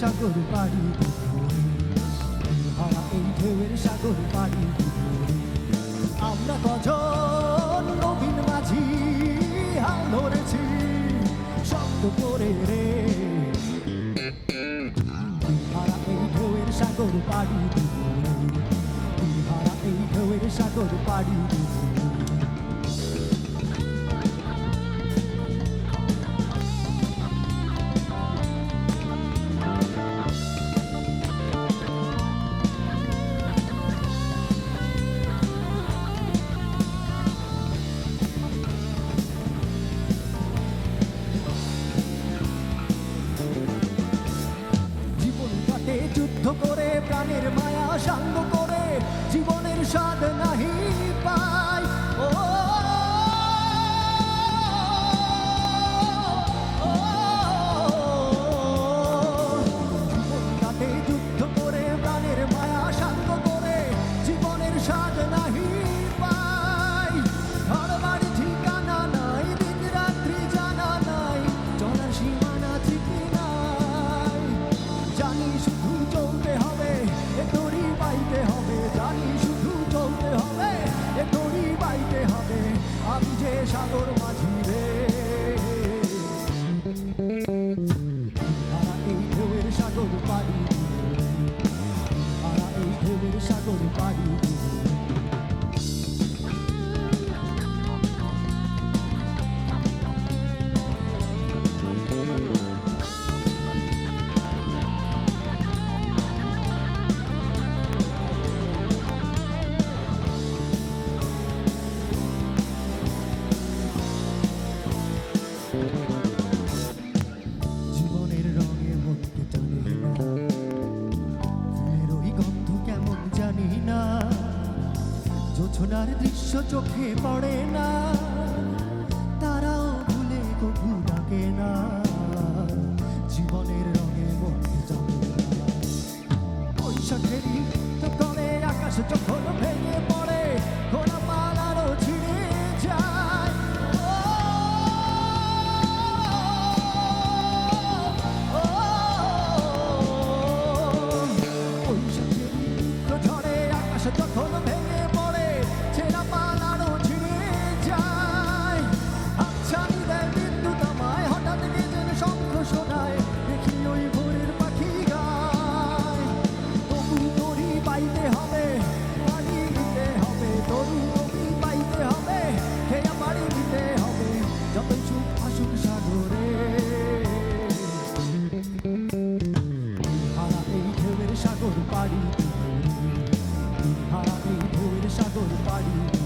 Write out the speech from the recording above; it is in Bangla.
সাগর পাড়ি। হারা এই ঢেউয়ের সাগর পাড়ি। আমরা কজন নবীন মাঝি, হাল ধরেছি শব্দ করে রে। হারা এই ঢেউয়ের সাগর পাড়ি। হারা এই ঢেউয়ের সাগর পাড়ি। 让 যার দৃশ্য চোখে পড়ে না। তারাও ভুলে কবু ডাকে না। জীবনের রঙে মধ্যে যাবে। বৈশাখেরই তো করে আকাশ যখন everybody